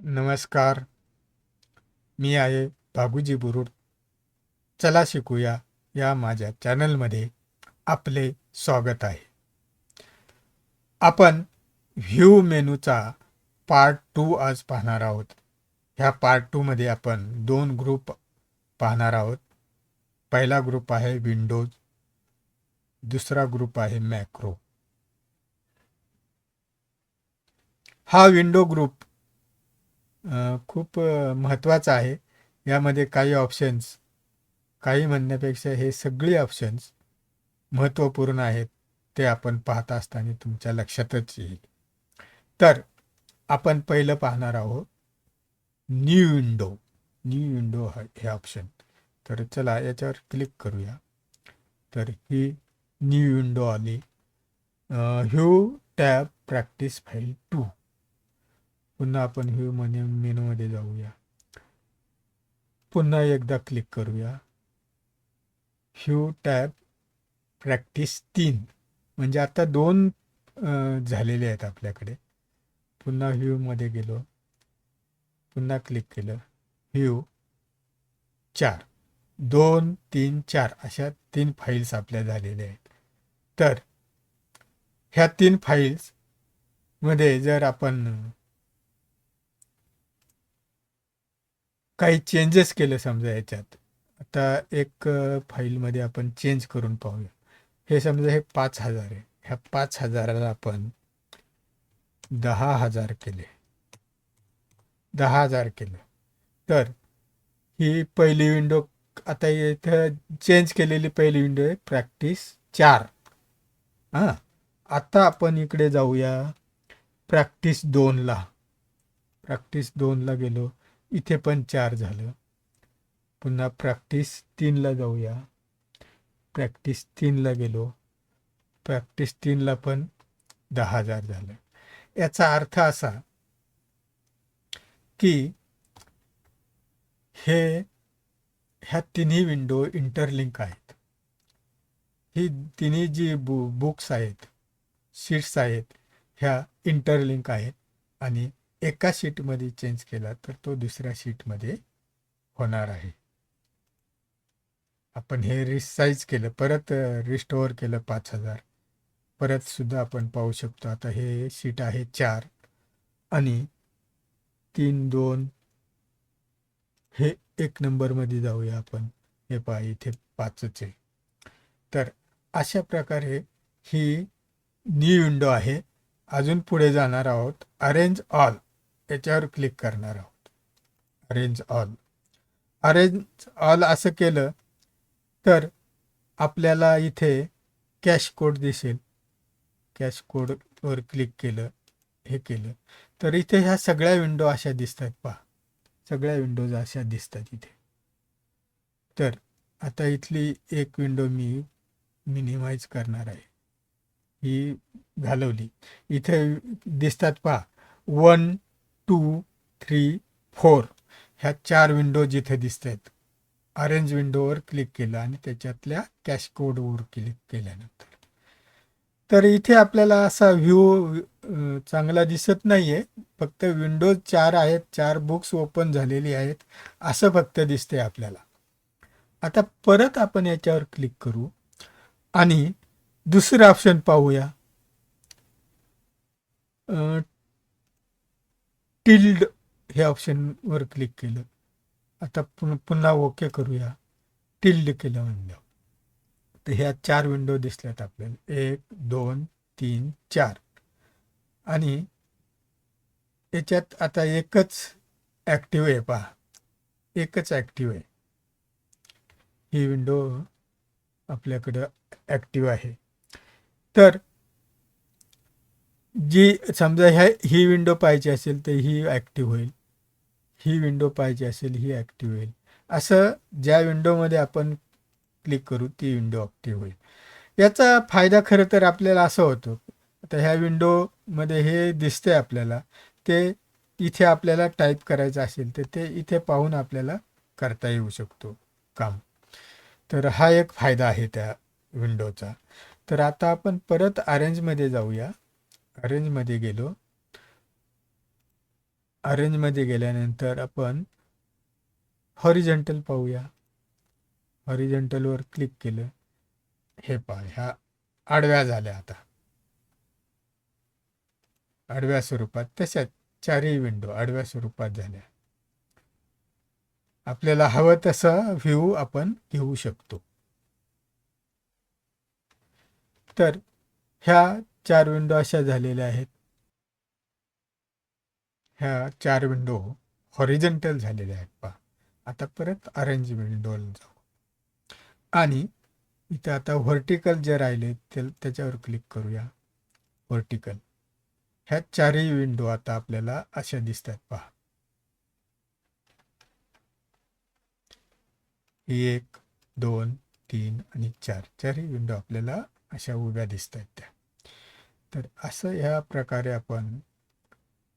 नमस्कार. मी आहे बाबूजी बुरुड. चला शिकूया या माझ्या चॅनलमध्ये आपले स्वागत आहे. आपण व्ह्यू मेनूचा पार्ट टू आज पाहणार आहोत. ह्या पार्ट टूमध्ये आपण दोन ग्रुप पाहणार आहोत. पहिला ग्रुप आहे विंडोज दुसरा ग्रुप आहे मॅक्रो हा विंडो ग्रुप खूप महत्त्वाचं महत्त्वाचा आहे. यामध्ये काही ऑप्शन्स काही म्हणण्यापेक्षा हे सगळे ऑप्शन्स महत्त्वपूर्ण आहेत ते आपण पाहत असताना तुमच्या लक्षातच येईल. तर आपण पहिलं पाहणार आहोत न्यू विंडो न्यू विंडो हा हे ऑप्शन तर चला याच्यावर क्लिक करूया. तर ही न्यू विंडो आली view tab practice file two. पुन्हा आपण व्ह्यू मने मेनूमध्ये जाऊया. पुन्हा एकदा क्लिक करूया. ह्यू टॅब प्रॅक्टिस तीन. म्हणजे आता दोन झालेले आहेत आपल्याकडे. पुन्हा व्ह्यूमध्ये गेलो. पुन्हा क्लिक केलं. व्ह्यू चार. दोन तीन चार. अशा तीन फाईल्स आपल्या झालेल्या आहेत. तर ह्या तीन फाईल्समध्ये जर आपण काही चेंजेस केले समजा याच्यात. आता एक फाईलमध्ये आपण चेंज करून पाहूया. हे समजा हे पाच हजार आहे. ह्या पाच हजाराला आपण दहा हजार केले. दहा हजार केलं. तर ही पहिली विंडो आता इथं चेंज केलेली पहिली विंडो आहे प्रॅक्टिस चार. हां. आता आपण इकडे जाऊया. प्रॅक्टिस दोनला. प्रॅक्टिस दोनला गेलो. इथे पण चार झालं. पुन्हा प्रॅक्टिस तीनला जाऊया. प्रॅक्टिस तीनला गेलो. प्रॅक्टिस तीनला पण दहा हजार झालं. याचा अर्थ असा की हे ह्या तिन्ही विंडो इंटरलिंक आहेत. ही तिन्ही जी बु बुक्स आहेत शीट्स आहेत ह्या इंटरलिंक आहेत आणि एका शीटमध्ये चेंज केला तर तो दुसऱ्या शीटमध्ये होणार आहे. आपण हे रिसाईज केलं परत रिस्टोअर केलं पाच हजार. परत सुद्धा आपण पाहू शकतो आता हे शीट आहे चार आणि तीन दोन. हे एक नंबरमध्ये जाऊया आपण. हे पहा इथे पाचच आहे. तर अशा प्रकारे ही न्यू विंडो आहे. अजून पुढे जाणार आहोत. अरेंज ऑल याच्यावर क्लिक करणार आहोत. अरेंज ऑल अरेंज ऑल असं केलं तर आपल्याला इथे कॅश कोड दिसेल. कॅश कोडवर क्लिक केलं हे केलं. तर इथे ह्या सगळ्या विंडो अशा दिसतात पहा. सगळ्या विंडोज अशा दिसतात इथे. तर आता इथली एक विंडो मी मिनिमाइज करणार आहे. ही घालवली. इथे दिसतात पहा. वन टू थ्री फोर ह्या चार विंडो जिथे दिसत आहेत ऑरेंज विंडोवर क्लिक केलं आणि त्याच्यातल्या कॅश कोडवर क्लिक केल्यानंतर. तर इथे आपल्याला असा व्ह्यू चांगला दिसत नाही आहे फक्त विंडोज चार आहेत चार बुक्स ओपन झालेली आहेत. असं फक्त दिसते आपल्याला. आता परत आपण याच्यावर क्लिक करू आणि दुसरं ऑप्शन पाहूया. टिल्ड हे ऑप्शनवर क्लिक केलं. आता पुन पुन्हा ओके करूया. टिल्ड केलं म्हणलं. तर ह्या चार विंडो दिसल्यात आपल्याला. एक दोन तीन चार. आणि याच्यात आता एकच ॲक्टिव्ह आहे पहा. एकच ॲक्टिव्ह आहे. ही विंडो आपल्याकडं ॲक्टिव्ह आहे. तर जी समजा ह्या ही विंडो पाहिजे असेल तर ही ॲक्टिव्ह होईल. ही विंडो पाहिजे असेल ही ॲक्टिव्ह होईल. असं ज्या विंडोमध्ये आपण क्लिक करू ती विंडो ॲक्टिव्ह होईल. याचा फायदा खरं तर आपल्याला असं होतो आता ह्या विंडोमध्ये हे दिसते आपल्याला ते इथे आपल्याला टाईप करायचं असेल तर ते इथे पाहून आपल्याला करता येऊ शकतो काम. तर हा एक फायदा आहे त्या विंडोचा तर आता आपण परत अरेंजमध्ये जाऊया. अरेंजमध्ये गेलो. अरेंजमध्ये गेल्यानंतर आपण हॉरिजेंटल पाहूया. हॉरिजेंटलवर क्लिक केलं. हे पहा ह्या आडव्या झाल्या आता. आडव्या स्वरूपात तशाच चारही विंडो आडव्या स्वरूपात झाल्या. आपल्याला हवं तसं व्ह्यू आपण घेऊ शकतो. तर ह्या चार विंडो अशा झालेल्या आहेत. ह्या चार विंडो हॉरिजेंटल झालेल्या आहेत पहा. आता परत अरेंज विंडोला जाऊ. आणि इथं आता व्हर्टिकल जे राहिले ते त्याच्यावर क्लिक करूया. व्हर्टिकल ह्या चारही विंडो आता आपल्याला अशा दिसतात पहा. ही एक दोन तीन आणि चार. चारही विंडो आपल्याला अशा उभ्या दिसत आहेत त्या. तर असं ह्या प्रकारे आपण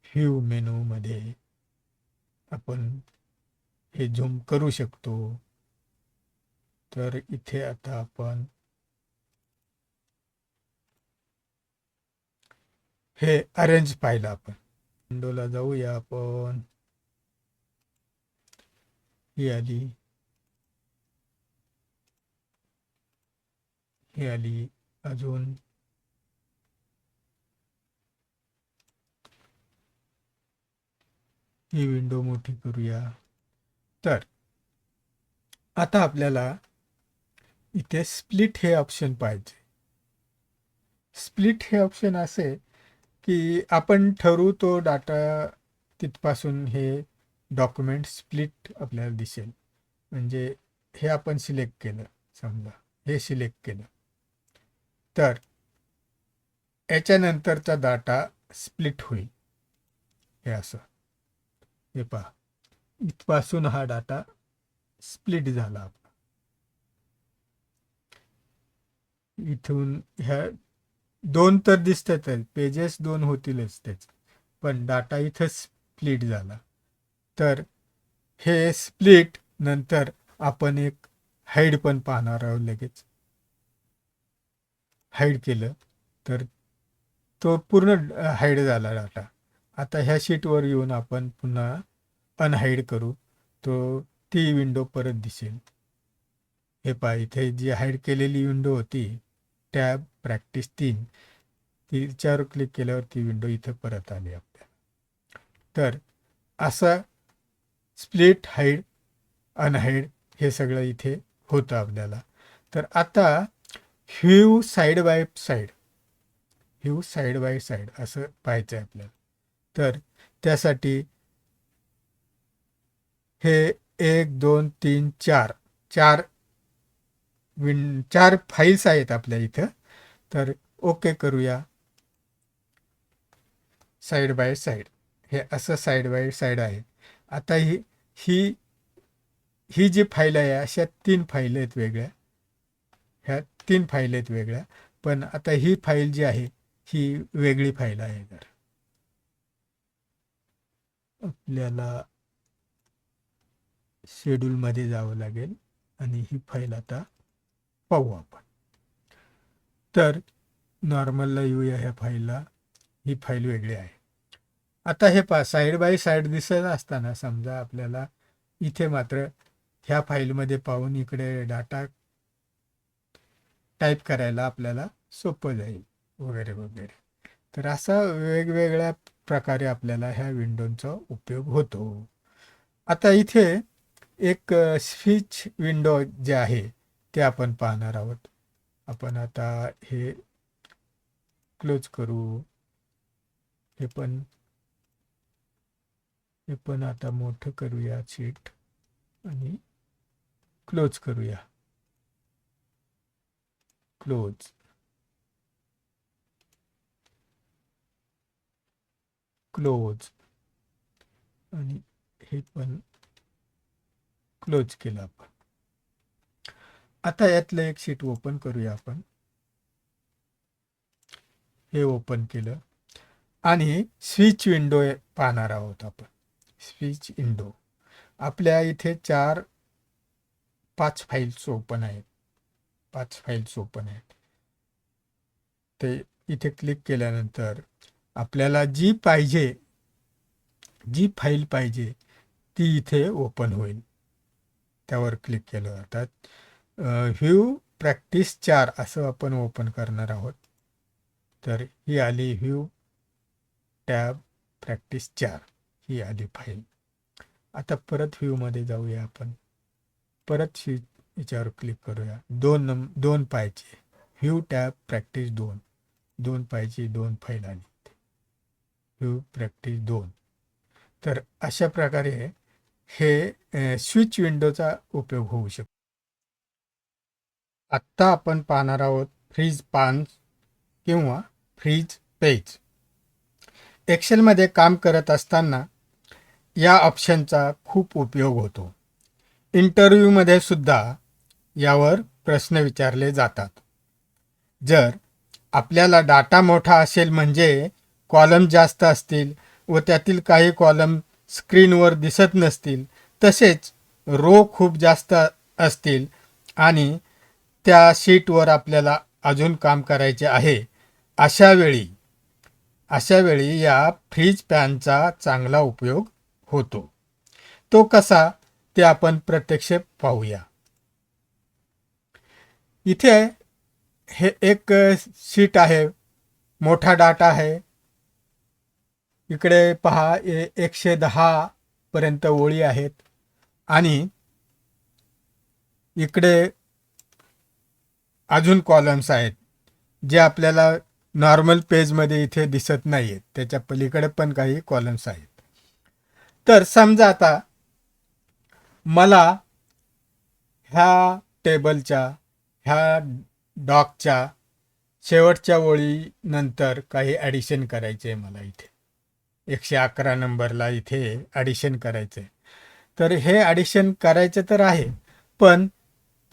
व्ह्यू मेनूमध्ये आपण हे झूम करू शकतो. तर इथे आता आपण हे अरेंज पाहिलं आपण. विंडोला जाऊया आपण. ही आली. ही आली अजून. ही विंडो मोठी करूया. तर आता आपल्याला इथे स्प्लिट हे ऑप्शन पाहिजे स्प्लिट हे ऑप्शन असे की आपण ठरवू तो डाटा तिथपासून हे डॉक्युमेंट स्प्लिट आपल्याला दिसेल. म्हणजे हे आपण सिलेक्ट केलं समजा. हे सिलेक्ट केलं. तर याच्यानंतरचा डाटा स्प्लिट होईल. हे असं. हे पहा इथपासून हा डाटा स्प्लिट झाला आपला. इथून ह्या दोन तर दिसतात पेजेस दोन होतीलच त्याच. पण डाटा इथं स्प्लिट झाला. तर हे स्प्लिट नंतर आपण एक हाईड पण पाहणार आहोत लगेच. हाईड केलं तर तो पूर्ण हाईड झाला डाटा. आता ह्या शीटवर येऊन आपण पुन्हा अनहाईड करू. तो ती विंडो परत दिसेल. हे पहा इथे जी हाईड केलेली विंडो होती टॅब प्रॅक्टिस तीन. तिच्यावर क्लिक केल्यावर ती विंडो इथं परत आली आपल्याला. तर असं स्प्लिट हाईड अनहाईड हे सगळं इथे होतं आपल्याला. तर आता view side by side view side by side असं पाहायचं आहे आपल्याला. तर त्यासाठी हे एक दोन तीन चार चार विन चार फाईल्स आहेत आपल्या इथं. तर ओके करूया. साईड बाय साईड हे असं साईड बाय साईड आहे. आता ही ही ही जी फाईल आहे अशा तीन फाईल आहेत वेगळ्या. ह्या तीन फाईल आहेत वेगळ्या. पण आता ही फाईल जी आहे ही वेगळी फाईल आहे. तर आपल्याला शेड्यूलमध्ये जावं लागेल आणि ही फाईल आता पाहू आपण. तर नॉर्मलला येऊया ह्या फाईलला ही फाईल वेगळी आहे. आता हे पा साईड बाय साईड दिसत असताना समजा आपल्याला इथे मात्र ह्या फाईलमध्ये पाहून इकडे डाटा टाईप करायला आपल्याला सोपं जाईल वगैरे वगैरे. तर असा वेगवेगळ्या प्रकारे आपल्याला ह्या विंडोचा उपयोग होतो. आता इथे एक स्विच विंडो जे आहे ते आपण पाहणार आहोत. आपण आता हे क्लोज करू. हे पण हे पण आता मोठं करूया शीट आणि क्लोज करूया. क्लोज. क्लोज आणि हे पण क्लोज केलं आपण. आता यातलं एक शीट ओपन करूया आपण. हे ओपन केलं. आणि स्विच विंडो पाहणार आहोत आपण. स्विच विंडो आपल्या इथे चार पाच फाईल्स ओपन आहेत. पाच फाईल्स ओपन आहेत. ते इथे क्लिक केल्यानंतर आपल्याला जी पाहिजे जी फाईल पाहिजे ती इथे ओपन होईल. त्यावर क्लिक केलं जातात. व्ह्यू प्रॅक्टिस चार असं आपण ओपन करणार आहोत. तर ही आली व्ह्यू टॅब प्रॅक्टिस चार ही आली फाईल. आता परत व्ह्यूमध्ये जाऊया आपण. परत शी याच्यावर क्लिक करूया. दोन नंब दोन पाहिजे व्ह्यू टॅब प्रॅक्टिस दोन. दोन पाहिजे दोन फाईल आली. व्ह्यू प्रॅक्टिस दोन. तर अशा प्रकारे हे स्विच विंडोचा उपयोग होऊ शकतो आत्ता आपण पाहणार आहोत फ्रीज पान किंवा फ्रीज पेज. एक्सेलमध्ये काम करत असताना या ऑप्शनचा खूप उपयोग होतो. इंटरव्ह्यूमध्ये सुद्धा यावर प्रश्न विचारले जातात. जर आपल्याला डाटा मोठा असेल म्हणजे कॉलम जास्त असतील व त्यातील काही कॉलम स्क्रीनवर दिसत नसतील तसेच रो खूप जास्त असतील आणि त्या शीटवर आपल्याला अजून काम करायचे आहे. अशा वेळी अशा वेळी या फ्रीज पॅनचा चांगला उपयोग होतो. तो कसा ते आपण प्रत्यक्ष पाहूया. इथे हे एक शीट आहे मोठा डाटा आहे. इकडे पहा ए- एकशे दहा पर्यंत ओळी आहेत. आणि इकडे अजून कॉलम्स आहेत जे आपल्याला नॉर्मल पेजमध्ये इथे दिसत नाही आहेत त्याच्या पलीकडे पण काही कॉलम्स आहेत. तर समजा आता मला ह्या टेबलच्या ह्या डॉकच्या शेवटच्या ओळीनंतर काही ॲडिशन करायचे आहे मला इथे. एकशे अकरा नंबरला इथे ॲडिशन करायचं आहे तर हे ॲडिशन करायचं तर आहे पण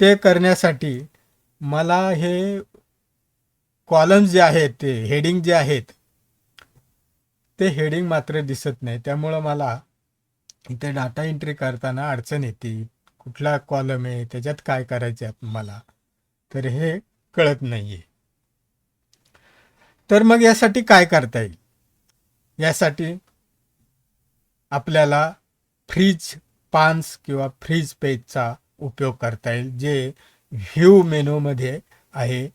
ते करण्यासाठी मला हे कॉलम्स जे आहेत ते हेडिंग जे आहेत ते हेडिंग मात्र दिसत नाही. त्यामुळं मला इथे डाटा एंट्री करताना अडचण येते. कुठला कॉलम आहे त्याच्यात काय करायचे आहे मला? तर हे कळत नाही आहे तर मग यासाठी काय करता येईल? यासाठी आपल्याला फ्रीज पान्स किंवा फ्रीज पेजचा उपयोग करता येईल जे व्ह्यू मेनूमध्ये आहे.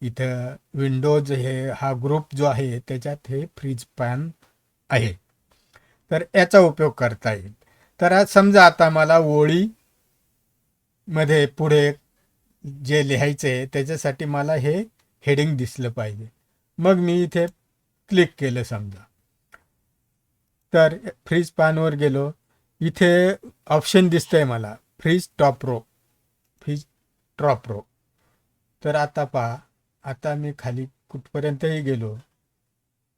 इथं विंडोज हे हा ग्रुप जो आहे त्याच्यात हे फ्रीज पॅन आहे. तर याचा उपयोग करता येईल. तर आज समजा आता मला ओळी मध्ये पुढे जे लिहायचं आहे त्याच्यासाठी मला हे हेडिंग दिसलं पाहिजे. मग मी इथे क्लिक केलं समजा. तर फ्रीज पॅनवर गेलो. इथे ऑप्शन दिसतंय मला. Freeze top row freeze top row तर आता पहा. आता मी खाली कुठपर्यंतही गेलो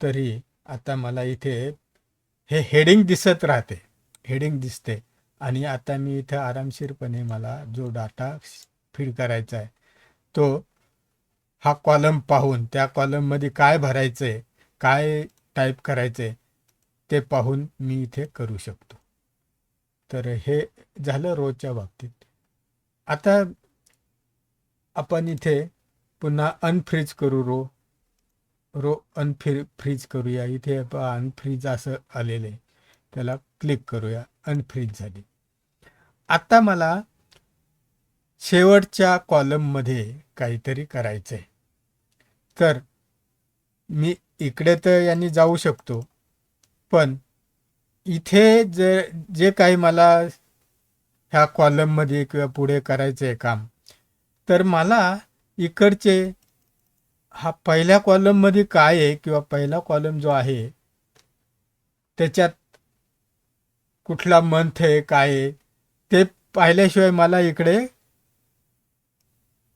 तरी आता मला इथे हे हेडिंग दिसत राहते. हेडिंग दिसते. आणि आता मी इथं आरामशीरपणे मला जो डाटा फीड करायचा आहे तो हा कॉलम पाहून त्या कॉलममध्ये काय भरायचं आहे काय टाईप करायचं आहे ते पाहून मी इथे करू शकतो. तर हे झालं रोजच्या बाबतीत. आता आपण इथे पुन्हा अनफ्रीज करू रो. रो अनफ्री फ्रीज करूया. इथे अनफ्रीज असं आलेलं आहे. त्याला क्लिक करूया. अनफ्रीज झाली. आता मला शेवटच्या कॉलममध्ये काहीतरी करायचं आहे तर मी इकडे तर यांनी जाऊ शकतो. पण इथे जे जे काही मला ह्या कॉलममध्ये किंवा पुढे करायचं आहे काम तर मला इकडचे हा पहिल्या कॉलममध्ये काय आहे किंवा पहिला कॉलम जो आहे त्याच्यात कुठला मंथ आहे काय आहे ते पाहिल्याशिवाय मला इकडे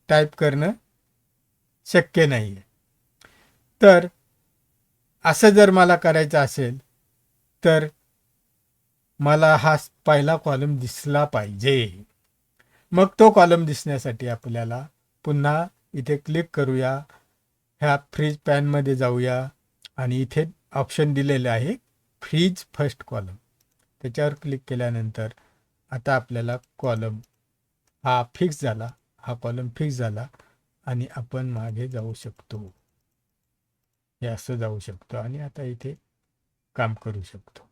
टाईप करणं शक्य नाही आहे तर असं जर मला करायचं असेल तर मला हा पहिला कॉलम दिसला पाहिजे. मग तो कॉलम दिसण्यासाठी आपल्याला पुन्हा इथे क्लिक करूया. ह्या फ्रीज पॅनमध्ये जाऊया. आणि इथे ऑप्शन दिलेले आहे फ्रीज फर्स्ट कॉलम त्याच्यावर क्लिक केल्यानंतर आता आपल्याला कॉलम हा फिक्स झाला. हा कॉलम फिक्स झाला. आणि आपण मागे जाऊ शकतो. हे असं जाऊ शकतो. आणि आता इथे काम करू शकतो.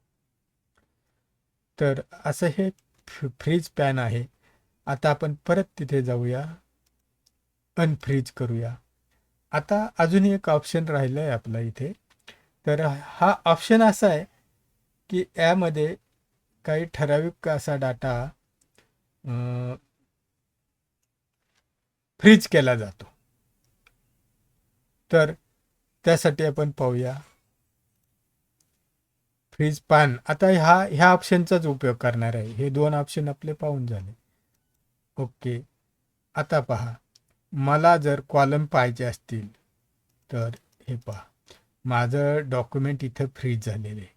तर असं हे फ्रीज पॅन आहे. आता आपण परत तिथे जाऊया. अनफ्रीज करूया. आता अजून एक ऑप्शन राहिलं आहे आपला इथे. तर हा ऑप्शन असा आहे की यामध्ये काही ठराविक असा डाटा फ्रीज केला जातो. तर त्यासाठी आपण पाहूया. फ्रीज पान. आता ह्या ह्या ऑप्शनचाच उपयोग करणार आहे. हे दोन ऑप्शन आपले पाहून झाले. ओके आता पहा. मला जर कॉलम पाहिजे असतील तर हे पहा. माझं डॉक्युमेंट इथं फ्रीज झालेलं आहे.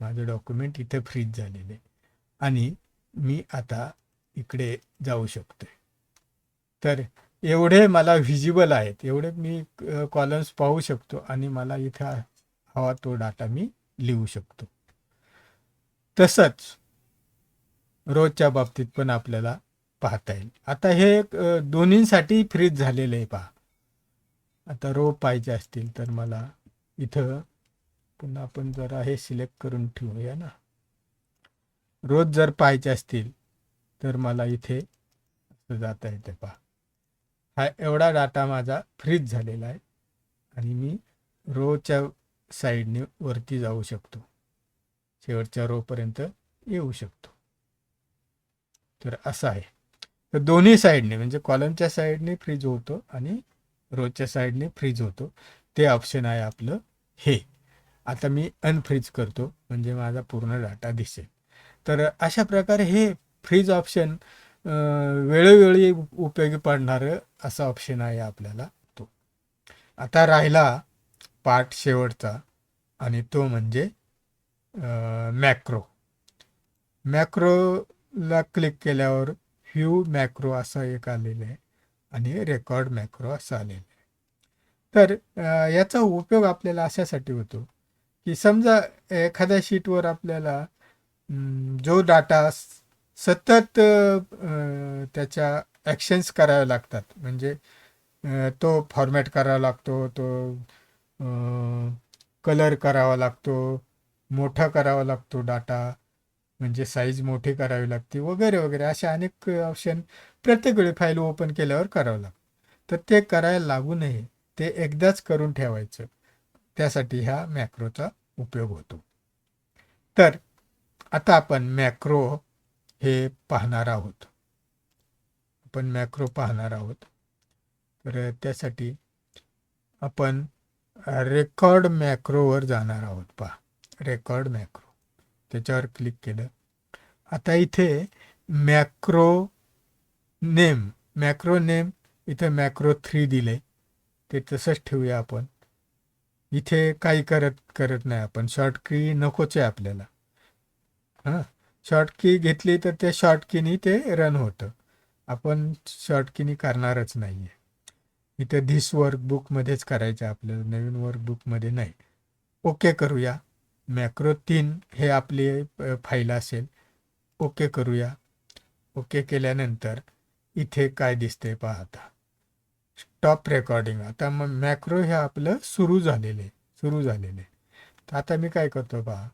माझं डॉक्युमेंट इथं फ्रीज झालेलं आहे. आणि मी आता इकडे जाऊ शकतो तर एवढे मला व्हिजिबल आहेत. एवढे मी कॉलम्स पाहू शकतो आणि मला इथं हवा तो डाटा मी लिहू शकतो. तसंच रोजच्या बाबतीत पण आपल्याला पाहता येईल. आता हे अ, दोन्हींसाठी फ्रीज झालेलं आहे पहा. आता रो पाहिजे असतील तर मला इथं पुन्हा आपण जरा हे सिलेक्ट करून ठेवूया ना. रोज जर पाहिजे असतील तर मला इथे असं जाता येते पहा. हा एवढा डाटा माझा फ्रीज झालेला आहे आणि मी रोच्या साईडने वरती जाऊ शकतो. शेवटच्या रोपर्यंत येऊ शकतो. तर असं आहे. तर दोन्ही साईडने म्हणजे कॉलमच्या साईडने फ्रीज होतो आणि रोजच्या साईडने फ्रीज होतो. ते ऑप्शन आहे आपलं हे. आता मी अनफ्रीज करतो म्हणजे माझा पूर्ण डाटा दिसेल. तर अशा प्रकारे हे फ्रीज ऑप्शन वेळोवेळी उपयोगी पडणारं असा ऑप्शन आहे आपल्याला तो. आता राहिला पार्ट शेवटचा आणि तो म्हणजे मॅक्रो मॅक्रोला क्लिक केल्यावर ह्यू मॅक्रो असं एक आलेलं आहे आणि रेकॉर्ड मॅक्रो असं आलेलं आहे. तर याचा उपयोग आपल्याला अशासाठी होतो की समजा एखाद्या शीटवर आपल्याला जो डाटा सतत त्याच्या ॲक्शन्स कराव्या लागतात. म्हणजे तो फॉर्मॅट करावा लागतो तो कलर करावा लागतो मोठा करावा लागतो डाटा म्हणजे साईज मोठी करावी लागते वगैरे वगैरे. असे अनेक ऑप्शन प्रत्येक वेळी फाईल ओपन केल्यावर करावं लागतं. तर ते करायला लागू नये. ते एकदाच करून ठेवायचं. त्यासाठी ह्या मॅक्रोचा उपयोग होतो. तर आता आपण मॅक्रो हे पाहणार आहोत. आपण मॅक्रो पाहणार आहोत. तर त्यासाठी आपण रेकॉर्ड मॅक्रोवर जाणार आहोत. पहा. Record macro. त्याच्यावर क्लिक केलं. आता इथे मॅक्रो नेम मॅक्रो नेम इथे मॅक्रो थ्री दिले. ते तसंच ठेवूया आपण. इथे काही करत करत नाही आपण. शॉर्ट की नकोच आहे आपल्याला. हां शॉर्ट की घेतली तर ते शॉर्ट कीनी ते रन होतं. आपण शॉर्ट कीनी करणारच नाही आहे इथं धिस वर्कबुकमध्येच करायचं आपल्याला. नवीन वर्कबुकमध्ये नाही. ओके करूया. मॅक्रो तीन हे आपली फाईल असेल. ओके करूया. ओके केल्यानंतर इथे काय दिसते पहा आता स्टॉप रेकॉर्डिंग आता मग मॅक्रो हे आपलं सुरू झालेले सुरू झालेले. तर आता मी काय करतो पहा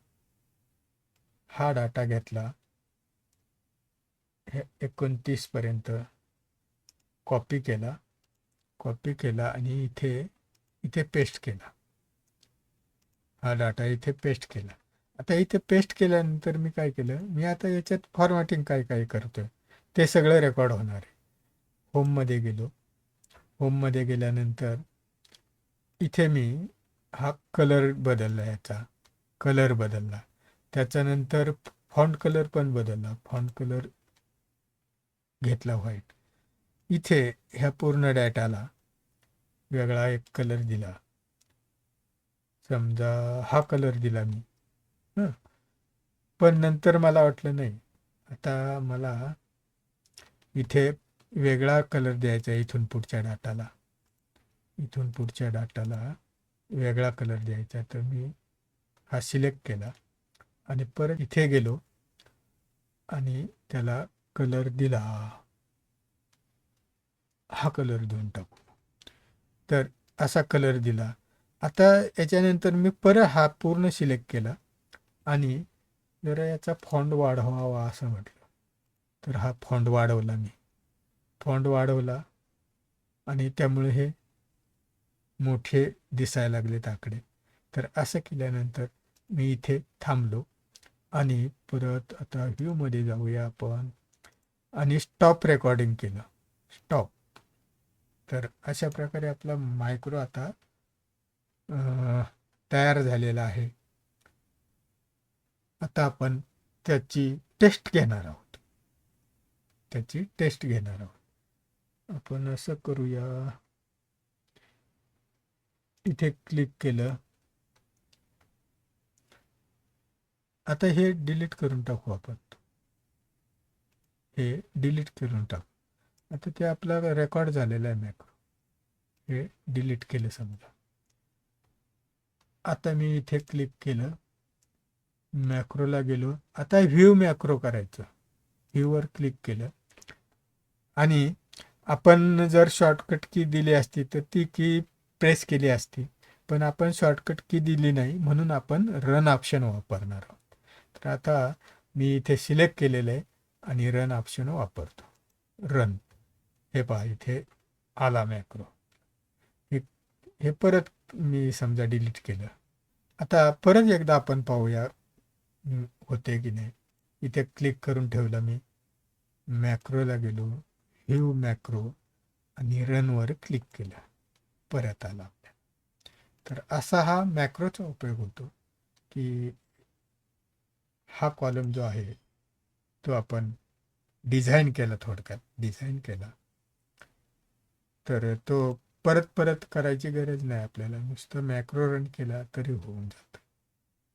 हा डाटा घेतला. हे एकोणतीसपर्यंत कॉपी केला. कॉपी केला आणि इथे इथे पेस्ट केला. हा डाटा इथे पेस्ट केला. आता इथे पेस्ट केल्यानंतर मी काय केलं मी आता याच्यात फॉर्मॅटिंग काय काय करतोय ते सगळं रेकॉर्ड होणार आहे. होममध्ये गेलो. होममध्ये गेल्यानंतर इथे मी हा कलर बदलला याचा. कलर बदलला. त्याच्यानंतर फॉन्ट कलर पण बदलला. फॉन्ट कलर घेतला व्हाईट इथे ह्या पूर्ण डाटाला वेगळा एक कलर दिला. समजा हा कलर दिला मी. पण नंतर मला वाटलं नाही. आता मला इथे वेगळा कलर द्यायचा आहे इथून पुढच्या डाटाला इथून पुढच्या डाटाला वेगळा कलर द्यायचा. तर मी हा सिलेक्ट केला आणि परत इथे गेलो आणि त्याला कलर दिला. हा कलर देऊन टाकू. तर असा कलर दिला. आता याच्यानंतर मी परत हा पूर्ण सिलेक्ट केला आणि जरा याचा फॉन्ट वाढवावा असं म्हटलं. तर हा फॉन्ट वाढवला मी. फॉन्ट वाढवला आणि त्यामुळे हे मोठे दिसायला लागलेत आकडे तर असं केल्यानंतर मी इथे थांबलो आणि परत आता व्ह्यूमध्ये जाऊया आपण. आणि स्टॉप रेकॉर्डिंग केलं. स्टॉप तर अशा प्रकारे आपला मायक्रो आता तयार झालेला आहे. आता आपण त्याची टेस्ट घेणार आहोत. त्याची टेस्ट घेणार आहोत. आपण असं करूया. इथे क्लिक केलं. आता हे डिलीट करून टाकू आपण. हे डिलीट करून टाकू. आता ते आपला रेकॉर्ड झालेला आहे मॅक्रो हे डिलीट केलं समजा. आता मी इथे क्लिक केलं. मॅक्रोला गेलो. आता व्ह्यू मॅक्रो करायचं. व्ह्यूवर क्लिक केलं. आणि आपण जर शॉर्टकट की दिली असती तर ती की प्रेस केली असती. पण आपण शॉर्टकट की दिली नाही म्हणून आपण रन ऑप्शन वापरणार आहोत. तर आता मी इथे सिलेक्ट केलेलं आहे आणि रन ऑप्शन वापरतो. रन हे पहा इथे आला मॅक्रो हे हे परत मी समजा डिलीट केलं. आता परत एकदा आपण पाहूया होते की नाही. इथे क्लिक करून ठेवलं मी. मॅक्रोला गेलो ह्यू मॅक्रो आणि रनवर क्लिक केलं. परत आला आपल्या. तर असा हा मॅक्रोचा उपयोग होतो की हा कॉलम जो आहे तो आपण डिझाईन केला थोडक्यात. डिझाईन केला. तर तो परत परत करायची गरज नाही आपल्याला. नुसतं मॅक्रो रन केला तरी होऊन जातं.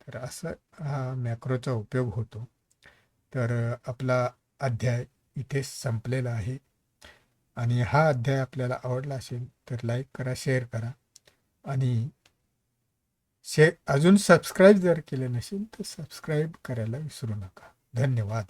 तर असं हा मॅक्रोचा उपयोग होतो. तर आपला अध्याय इथे संपलेला आहे. आणि हा अध्याय आपल्याला आवडला असेल तर लाईक करा शेअर करा. आणि शे अजून सबस्क्राईब जर केले नसेल तर सबस्क्राईब करायला विसरू नका. धन्यवाद.